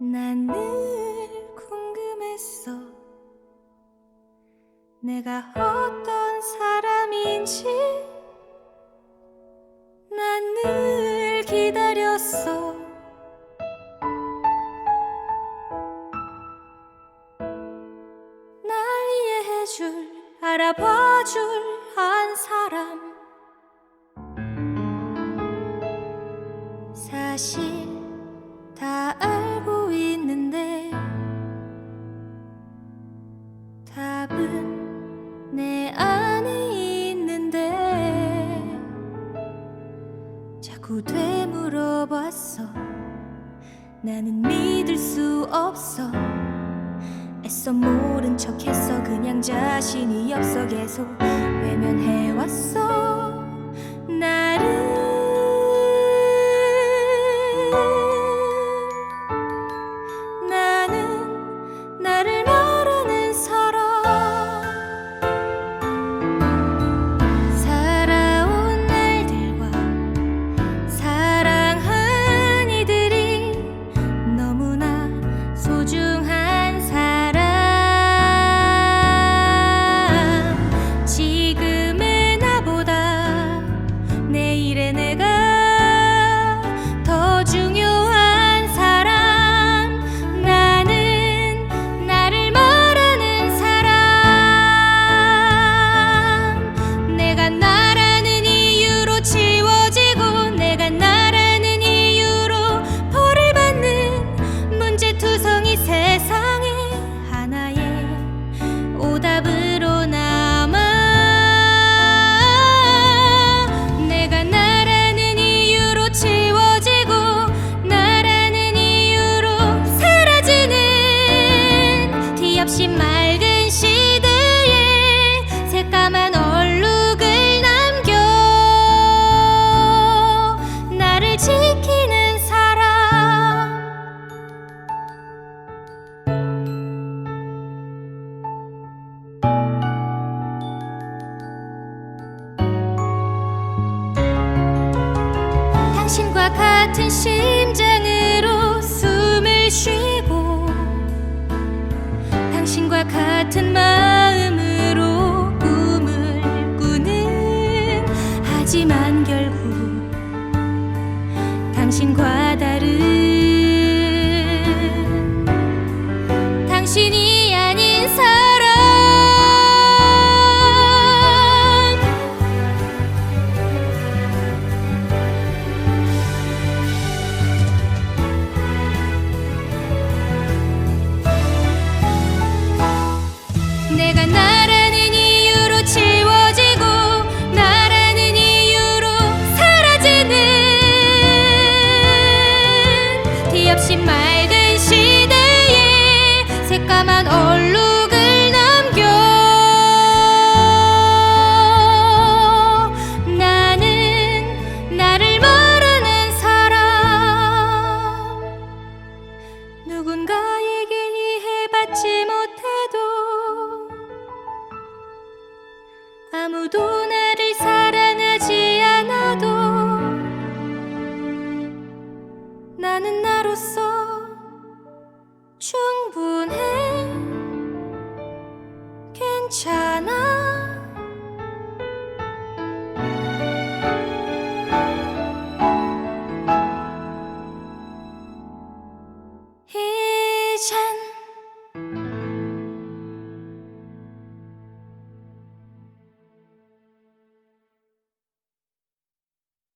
난 늘 궁금했어. 내가 어떤 사람인지 난 늘 기다렸어. 날 이해해줄, 알아봐줄 한 사람. 사실 내 안에 있는데 자꾸 되물어봤어. 나는 믿을 수 없어. 애써 모른 척했어 그냥 자신이 없어. 계속 외면해왔어. 나를 당신과 같은 심장으로 숨을 쉬고 당신과 같은 마음으로 꿈을 꾸는 하지만 결국 당신과 다른 당신이 티 없이 맑은 시대에 새까만 얼룩을 남겨. 나는 나를 말하는 사람. 누군가에게 이해받지 못해 충분해. 괜찮아